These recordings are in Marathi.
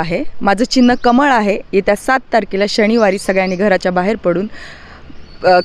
आहे. माझं चिन्ह कमळ आहे. येत्या सात तारखेला शनिवारी सगळ्यांनी घराच्या बाहेर पडून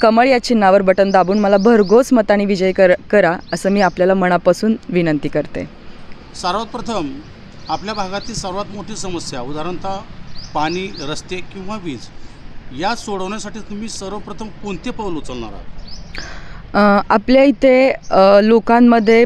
कमळ या चिन्हावर बटन दाबून मला भरघोस मताने विजय कर करा असं मी आपल्याला मनापासून विनंती करते. सर्वात प्रथम आपल्या भागातील सर्वात मोठी समस्या उदाहरणतः पाणी रस्ते किंवा वीज या सोडवण्यासाठी तुम्ही सर्वप्रथम कोणते पाऊल उचलणार आहात? आपल्या इथे लोकांमध्ये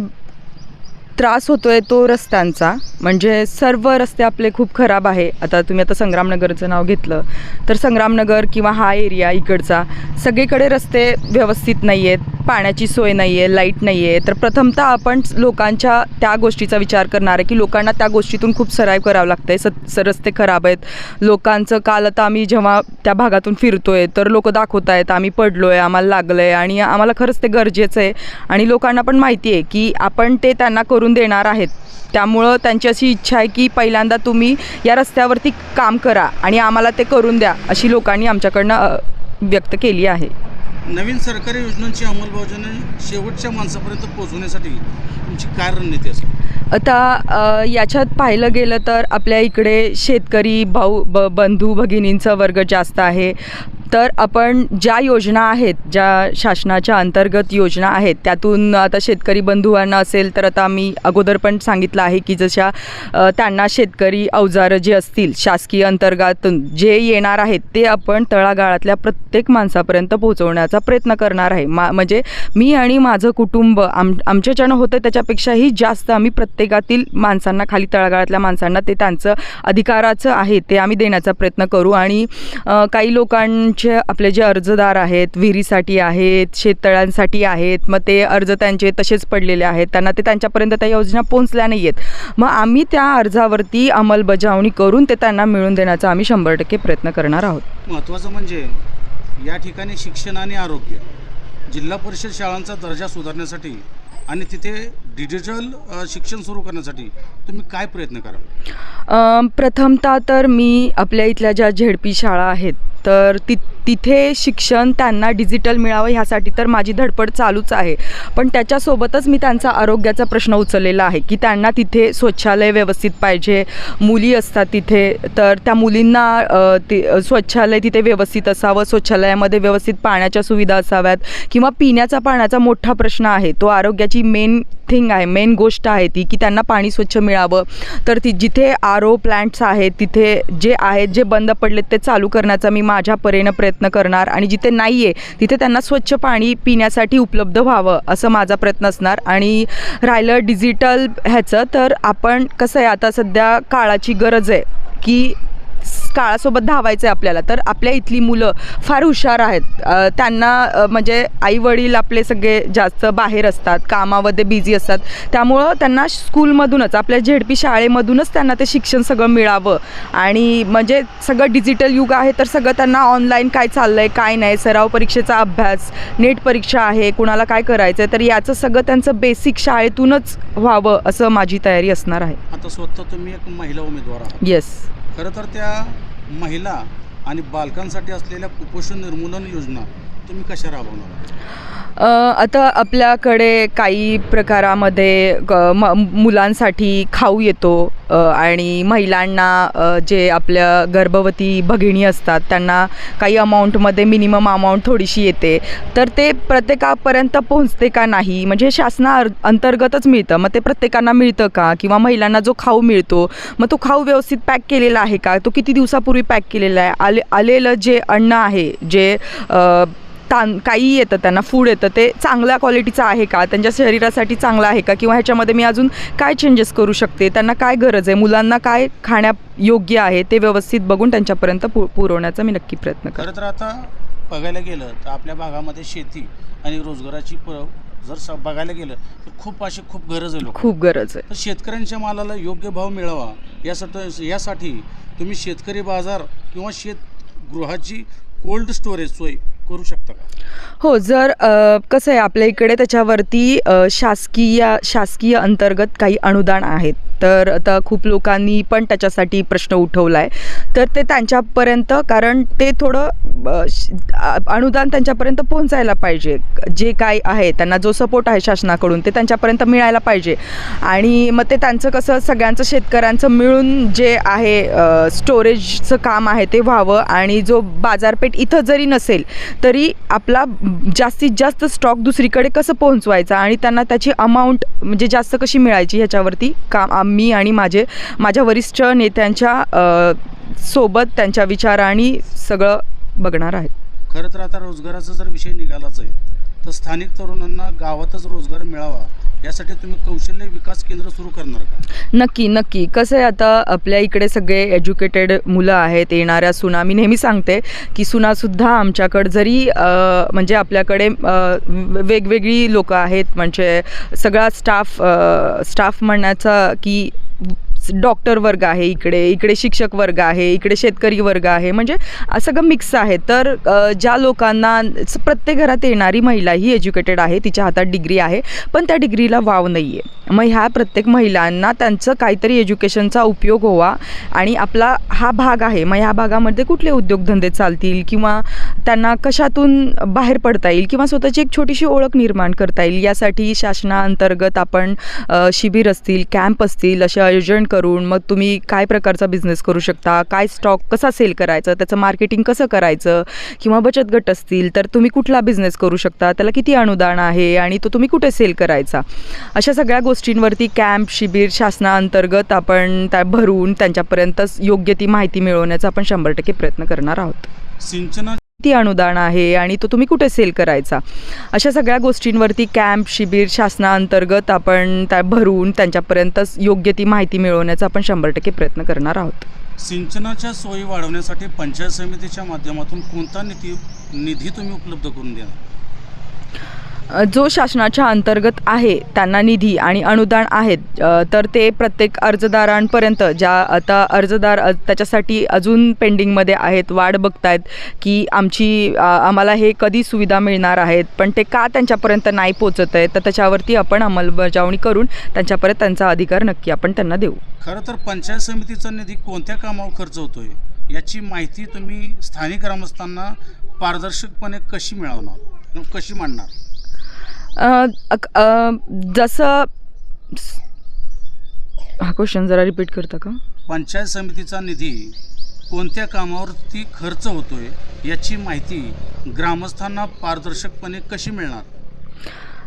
त्रास होतो आहे तो रस्त्यांचा. म्हणजे सर्व रस्ते आपले खूप खराब आहे. आता तुम्ही आता संग्रामनगरचं नाव घेतलं तर संग्रामनगर किंवा हा एरिया इकडचा सगळीकडे रस्ते व्यवस्थित नाही आहेत पाण्याची सोय नाही आहे लाइट नाही आहे तर प्रथमतः आपण लोकांच्या त्या गोष्टीचा विचार करणार आहे की लोकांना त्या गोष्टीतून खूप सराव करावं लागतं आहे स रस्ते खराब आहेत. लोकांचं काल आता आम्ही जेव्हा त्या भागातून फिरतो आहे तर लोक दाखवत आहेत आम्ही पडलो आहे आम्हाला लागलं आहे आणि आम्हाला खरंच ते गरजेचं आहे. आणि लोकांना पण माहिती आहे की आपण ते त्यांना करून देणार आहेत. त्यामुळं त्यांची अशी इच्छा आहे की पहिल्यांदा तुम्ही या रस्त्यावरती काम करा आणि आम्हाला ते करून द्या अशी लोकांनी आमच्याकडनं व्यक्त केली आहे. नवीन सरकारी योजनांची अंमलबजावणी शेवटच्या माणसापर्यंत पोहोचवण्यासाठी तुमची काय रणनीती असेल आता याच्यात पाहिलं गेलं तर आपल्या इकडे शेतकरी भाऊ ब बंधू भगिनींचा वर्ग जास्त आहे. तर आपण ज्या योजना आहेत ज्या शासनाच्या अंतर्गत योजना आहेत त्यातून आता शेतकरी बंधुवांना असेल तर आता मी अगोदर पण सांगितलं आहे की जशा त्यांना शेतकरी अवजारं जे असतील शासकीय अंतर्गत जे येणार आहेत ते आपण तळागाळातल्या प्रत्येक माणसापर्यंत पोहोचवण्याचा प्रयत्न करणार आहे. मा म्हणजे मी आणि माझं कुटुंब आम आमच्याच्यानं होतं त्याच्यापेक्षाही जास्त आम्ही प्रत्येकातील माणसांना खाली तळागाळातल्या माणसांना ते त्यांचं अधिकाराचं आहे ते आम्ही देण्याचा प्रयत्न करू. आणि काही लोकां लोकांचे आपले जे अर्जदार आहेत विहिरीसाठी आहेत शेततळ्यांसाठी आहेत मग ते अर्ज त्यांचे तसेच पडलेले आहेत. त्यांना ते त्यांच्यापर्यंत त्या योजना पोहोचल्या नाही आहेत मग आम्ही त्या अर्जावरती अंमलबजावणी करून ते त्यांना मिळवून देण्याचा आम्ही शंभर टक्के प्रयत्न करणार आहोत. महत्त्वाचं म्हणजे या ठिकाणी शिक्षण आणि आरोग्य जिल्हा परिषद शाळांचा दर्जा सुधारण्यासाठी आणि तिथे डिजिटल शिक्षण सुरू करण्यासाठी तुम्ही काय प्रयत्न करा प्रथमतः तर मी आपल्या इथल्या ज्या झेडपी शाळा आहेत तर ती तिथे शिक्षण त्यांना डिजिटल मिळावं ह्यासाठी तर माझी धडपड चालूच आहे. पण त्याच्यासोबतच मी त्यांचा आरोग्याचा प्रश्न उचललेला आहे की त्यांना तिथे स्वच्छालय व्यवस्थित पाहिजे. मुली असतात तिथे तर त्या मुलींना ते स्वच्छालय तिथे व्यवस्थित असावं स्वच्छालयामध्ये व्यवस्थित पाण्याच्या सुविधा असाव्यात किंवा पिण्याचा पाण्याचा मोठा प्रश्न आहे. तो आरोग्याची मेन थिंग आहे मेन गोष्ट आहे ती की त्यांना पाणी स्वच्छ मिळावं. तर ती जिथे आर ओ प्लांट्स आहेत तिथे जे आहेत जे बंद पडलेत ते चालू करण्याचा मी माझ्या परीनं प्रयत्न करणार आणि जिथे नाही आहे तिथे त्यांना स्वच्छ पाणी पिण्यासाठी उपलब्ध व्हावं असं माझा प्रयत्न असणार. आणि राहिलं डिजिटल ह्याचं तर आपण कसं आहे आता सध्या काळाची गरज आहे की काळासोबत धावायचं आहे आपल्याला. तर आपल्या इथली मुलं फार हुशार आहेत. त्यांना म्हणजे आई वडील आपले सगळे जास्त बाहेर असतात कामामध्ये बिझी असतात. त्यामुळं त्यांना स्कूलमधूनच आपल्या झेडपी शाळेमधूनच त्यांना ते शिक्षण सगळं मिळावं. आणि म्हणजे सगळं डिजिटल युग आहे तर सगळं त्यांना ऑनलाईन काय चाललं आहे काय नाही सराव परीक्षेचा अभ्यास नेट परीक्षा आहे कुणाला काय करायचं आहे तर याचं सगळं त्यांचं बेसिक शाळेतूनच व्हावं असं माझी तयारी असणार आहे. आता स्वतः तुम्ही एक महिला उमेदवार येस खरं तर त्या महिला आणि बालकांसाठी असलेल्या कुपोषण निर्मूलन योजना तुम्ही कशा राबवणार? आता आपल्याकडे काही प्रकारामध्ये क म मुलांसाठी खाऊ येतो आणि महिलांना जे आपल्या गर्भवती भगिनी असतात त्यांना काही अमाऊंटमध्ये मिनिमम अमाऊंट थोडीशी येते. तर ते प्रत्येकापर्यंत पोहोचते का नाही? म्हणजे शासना अंतर्गतच मिळतं. मग ते प्रत्येकांना मिळतं का? किंवा महिलांना जो खाऊ मिळतो मग तो खाऊ व्यवस्थित पॅक केलेला आहे का? तो किती दिवसापूर्वी पॅक केलेला आहे? आले आलेलं जे अन्न आहे जे तान काही येतं त्यांना फूड येतं. ते चांगल्या क्वालिटीचं आहे का? त्यांच्या शरीरासाठी चांगलं आहे का? किंवा ह्याच्यामध्ये मी अजून काय चेंजेस करू शकते? त्यांना काय गरज आहे? मुलांना काय खाण्या योग्य आहे? ते व्यवस्थित बघून त्यांच्यापर्यंत पु पुरवण्याचा मी नक्की प्रयत्न खरं तर आता बघायला गेलं तर आपल्या भागामध्ये शेती आणि रोजगाराची जर बघायला गेलं तर खूप अशी खूप गरज आहे खूप गरज आहे. तर शेतकऱ्यांच्या मालाला योग्य भाव मिळावा यासाठी यासाठी तुम्ही शेतकरी बाजार किंवा शेतगृहाची कोल्ड स्टोरेज सोय करू शकता का? हो जर अ, कसं आहे आपल्या इकडे त्याच्यावरती अ, शासकीय शासकीय अंतर्गत काही अनुदान आहेत. तर आता खूप लोकांनी पण त्याच्यासाठी प्रश्न उठवला आहे तर ते त्यांच्यापर्यंत कारण ते थोडं श- अनुदान त्यांच्यापर्यंत पोहोचायला पाहिजे. जे काय आहे त्यांना जो सपोर्ट आहे शासनाकडून ते त्यांच्यापर्यंत मिळायला पाहिजे. आणि मग ते त्यांचं कसं सगळ्यांचं शेतकऱ्यांचं मिळून जे आहे स्टोरेजचं काम आहे ते व्हावं. आणि जो बाजारपेठ इथं जरी नसेल तरी आपला जास्तीत जास्त स्टॉक दुसरीकडे कसं पोहोचवायचा? आणि त्यांना त्याची अमाऊंट म्हणजे जास्त कशी मिळायची ह्याच्यावरती काम मी आणि माझे माझ्या वरिष्ठ नेत्यांच्या सोबत त्यांच्या विचारांनी सगळं बघणार आहे खरं तर आता रोजगाराचा जर विषय निघालाच आहे तर स्थानिक तरुणांना गावातच रोजगार मिळावा यासाठी तुम्ही कौशल्य विकास केंद्र सुरू करणार का? नक्की नक्की. कसं आहे आता आपल्या इकडे सगळे एज्युकेटेड मुलं आहेत येणाऱ्या सुना. मी नेहमी सांगते की सुनासुद्धा आमच्याकडं जरी म्हणजे आपल्याकडे वेगवेगळी लोकं आहेत म्हणजे सगळा स्टाफ स्टाफ म्हणण्याचा की डॉक्टर वर्ग आहे इकडे इकडे शिक्षक वर्ग आहे इकडे शेतकरी वर्ग आहे. म्हणजे सगळं मिक्स आहे. तर ज्या लोकांना प्रत्येक घरात येणारी महिला ही एज्युकेटेड आहे तिच्या हातात डिग्री आहे पण त्या डिग्रीला वाव नाही आहे मग ह्या प्रत्येक महिलांना त्यांचं काहीतरी एज्युकेशनचा उपयोग व्हावा आणि आपला हा भाग आहे. मग ह्या भागामध्ये कुठले उद्योगधंदे चालतील किंवा त्यांना कशातून बाहेर पडता येईल किंवा स्वतःची एक छोटीशी ओळख निर्माण करता येईल यासाठी शासनाअंतर्गत आपण शिबिर असतील कॅम्प असतील असे आयोजन करून मग तुम्ही काय प्रकारचा बिझनेस करू शकता? काय स्टॉक कसा सेल करायचा? त्याचं मार्केटिंग कसं करायचं? किंवा बचत गट असतील तर तुम्ही कुठला बिझनेस करू शकता? त्याला किती अनुदान आहे? आणि तो तुम्ही कुठे सेल करायचा? अशा सगळ्या गोष्टींवरती कॅम्प शिबिर शासनाअंतर्गत आपण त्या भरून त्यांच्यापर्यंत योग्य ती माहिती मिळवण्याचा आपण शंभर टक्के प्रयत्न करणार आहोत. सिंचना किती अनुदान आहे आणि तो तुम्ही कुठे सेल करायचा? अशा सगळ्या गोष्टींवरती कॅम्प शिबिर शासनाअंतर्गत आपण त्या भरून त्यांच्यापर्यंत योग्य ती माहिती मिळवण्याचा आपण शंभर टक्के प्रयत्न करणार आहोत. सिंचनाच्या सोयी वाढवण्यासाठी पंचायत समितीच्या माध्यमातून कोणता निधी निधी तुम्ही उपलब्ध करून द्याल जो शासनाच्या अंतर्गत आहे त्यांना निधी आणि अनुदान आहेत तर ते प्रत्येक अर्जदारांपर्यंत ज्या आता अर्जदार त्याच्यासाठी अजून पेंडिंगमध्ये आहेत वाट बघतायत की आमची आम्हाला हे कधी सुविधा मिळणार आहेत पण ते का त्यांच्यापर्यंत नाही पोचत आहे तर त्याच्यावरती आपण अंमलबजावणी करून त्यांच्यापर्यंत त्यांचा अधिकार नक्की आपण त्यांना देऊ. खरं तर पंचायत समितीचा निधी कोणत्या कामावर खर्च होतोय याची माहिती तुम्ही स्थानिक ग्रामस्थांना पारदर्शकपणे कशी मिळवणार कशी मांडणार? जसं हा क्वेश्चन जरा रिपीट करता का? पंचायत समितीचा निधी कोणत्या कामावरती खर्च होतोय याची माहिती ग्रामस्थांना पारदर्शकपणे कशी मिळणार?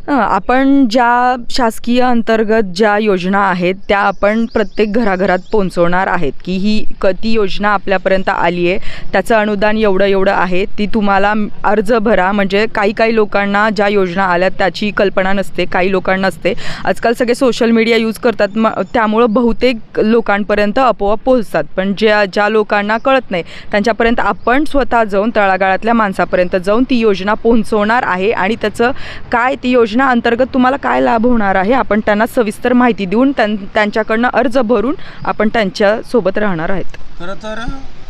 आपण ज्या शासकीय अंतर्गत ज्या योजना आहेत त्या आपण प्रत्येक घराघरात पोहोचवणार आहेत की ही क ती योजना आपल्यापर्यंत आली आहे त्याचं अनुदान एवढं एवढं आहे ती तुम्हाला अर्ज भरा. म्हणजे काही काही लोकांना ज्या योजना आल्या त्याची कल्पना नसते काही लोकांना नसते. आजकाल सगळे सोशल मीडिया यूज करतात म त्यामुळं बहुतेक लोकांपर्यंत आपोआप पोहोचतात. पण ज्या ज्या लोकांना कळत नाही त्यांच्यापर्यंत आपण स्वतः जाऊन तळागाळातल्या माणसापर्यंत जाऊन ती योजना पोहोचवणार आहे आणि त्याचं काय ती योजना अंतर्गत तुम्हाला काय लाभ होणार आहे आपण त्यांना सविस्तर माहिती देऊन त्यां त्यांच्याकडनं अर्ज भरून आपण त्यांच्यासोबत राहणार आहेत. खरं तर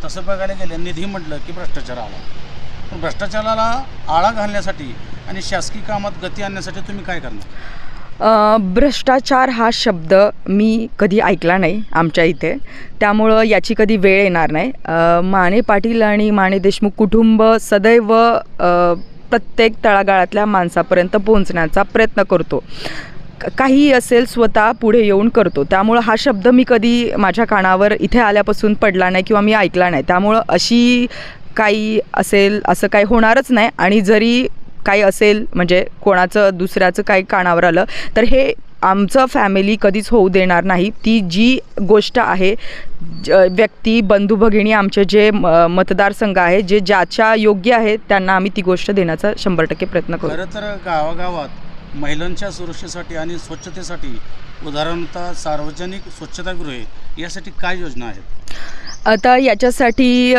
तसं बघायला गेलं निधी म्हटलं की भ्रष्टाचार आला. पण भ्रष्टाचाराला आळा घालण्यासाठी आणि शासकीय कामात गती आणण्यासाठी तुम्ही काय करणार? भ्रष्टाचार हा शब्द मी कधी ऐकला नाही आमच्या इथे. त्यामुळं याची कधी वेळ येणार नाही. माने पाटील आणि माने देशमुख कुटुंब सदैव प्रत्येक तळागाळातल्या माणसापर्यंत पोहोचण्याचा प्रयत्न करतो. क- असेल स्वतः पुढे येऊन करतो. त्यामुळं हा शब्द मी कधी माझ्या कानावर इथे आल्यापासून पडला नाही किंवा मी ऐकला नाही. त्यामुळं अशी काही असेल असं काही होणारच नाही. आणि जरी काही असेल म्हणजे कोणाचं दुसऱ्याचं काही कानावर आलं तर हे आमचं फॅमिली कधीच होऊ देणार नाही. ती जी गोष्ट आहे ज- व्यक्ती बंधू भगिनी आमचे जे म- मतदारसंघ आहे जे ज्याच्या योग्य आहेत त्यांना आम्ही ती गोष्ट देण्याचा शंभर टक्के प्रयत्न करू. खरं तर गावागावात महिलांच्या सुरक्षेसाठी आणि स्वच्छतेसाठी उदाहरणतः सार्वजनिक स्वच्छतागृहे यासाठी काय योजना आहेत? आता याच्यासाठी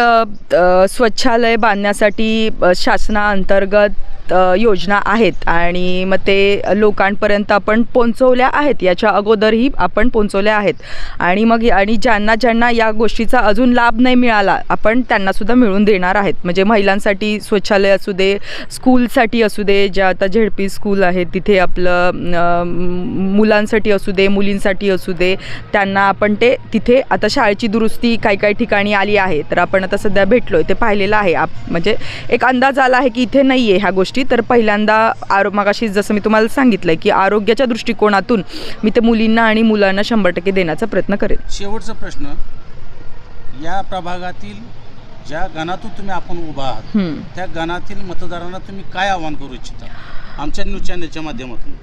स्वच्छालय बांधण्यासाठी शासनाअंतर्गत योजना आहेत आणि मग ते लोकांपर्यंत आपण पोचवल्या आहेत. याच्या अगोदरही आपण पोचवल्या आहेत. आणि मग आणि ज्यांना ज्यांना या गोष्टीचा अजून लाभ नाही मिळाला आपण त्यांनासुद्धा मिळून देणार आहेत. म्हणजे महिलांसाठी स्वच्छालय असू दे स्कूलसाठी असू दे ज्या आता झेडपी स्कूल आहे तिथे आपलं मुलांसाठी असू दे मुलींसाठी असू दे त्यांना आपण ते तिथे आता शाळेची दुरुस्ती काही काही ठिकाणी आली आहे. तर आपण आता सध्या भेटलो आहे ते पाहिलेलं आहे. आप म्हणजे एक अंदाज आला आहे की इथे नाही आहे ह्या गोष्टी. तर पहिल्यांदा आरो मगाशी जसं मी तुम्हाला सांगितलं आहे की आरोग्याच्या दृष्टिकोनातून मी ते मुलींना आणि मुलांना शंभर टक्के देण्याचा प्रयत्न करेन शेवटचा प्रश्न या प्रभागातील ज्या गणातून तुम्ही आपण उभा आहात. त्या गणातील मतदारांना तुम्ही काय आवाहन करू इच्छिता? आमच्या न्यूज चॅनलच्या माध्यमातून.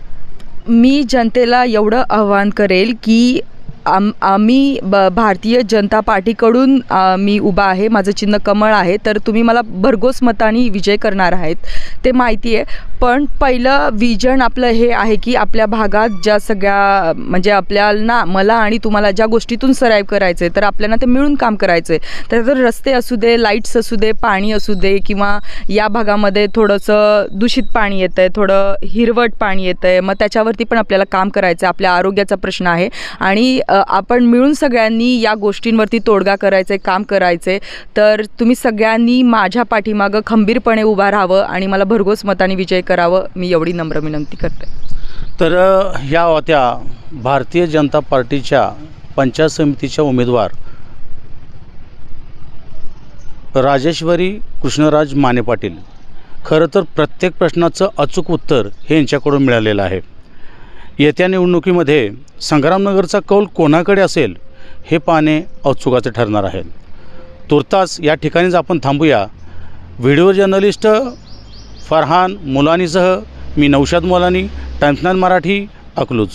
मी जनतेला एवढं आव्हान करेल की आम आम्ही ब भारतीय जनता पार्टीकडून मी उभा आहे माझं चिन्ह कमळ आहे तर तुम्ही मला भरघोस मताने विजय करणार आहेत ते माहिती आहे पण पहिलं विजन आपलं हे आहे की आपल्या भागात ज्या सगळ्या म्हणजे आपल्याला मला आणि तुम्हाला ज्या गोष्टीतून सराईव करायचं आहे तर आपल्याला ते मिळून काम करायचं आहे तर रस्ते असू दे लाईट्स असू दे पाणी असू दे किंवा या भागामध्ये थोडंसं दूषित पाणी येतं आहे थोडं हिरवट पाणी येतं आहे मग त्याच्यावरती पण आपल्याला काम करायचं आहे आपल्या आरोग्याचा प्रश्न आहे. आणि आपण मिळून सगळ्यांनी या गोष्टींवरती तोडगा करायचं आहे काम करायचं आहे तर तुम्ही सगळ्यांनी माझ्या पाठीमागं खंबीरपणे उभा राहावं आणि मला भरघोस मताने विजय करावं मी एवढी नम्र विनंती करते तर ह्या होत्या भारतीय जनता पार्टीच्या पंचायत समितीच्या उमेदवार राजेश्वरी कृष्णराज माने पाटील. खरं तर प्रत्येक प्रश्नाचं अचूक उत्तर हे यांच्याकडून मिळालेलं आहे. येत्या निवडणुकीमध्ये संग्रामनगरचा कौल कोणाकडे असेल हे पाहणे अचुकाचं ठरणार आहे. तुर्तास या ठिकाणीच आपण थांबूया. व्हिडिओ जर्नलिस्ट फरहान मुलानीसह मी नौशाद मुलानी टाईम्सनान मराठी अकलूज.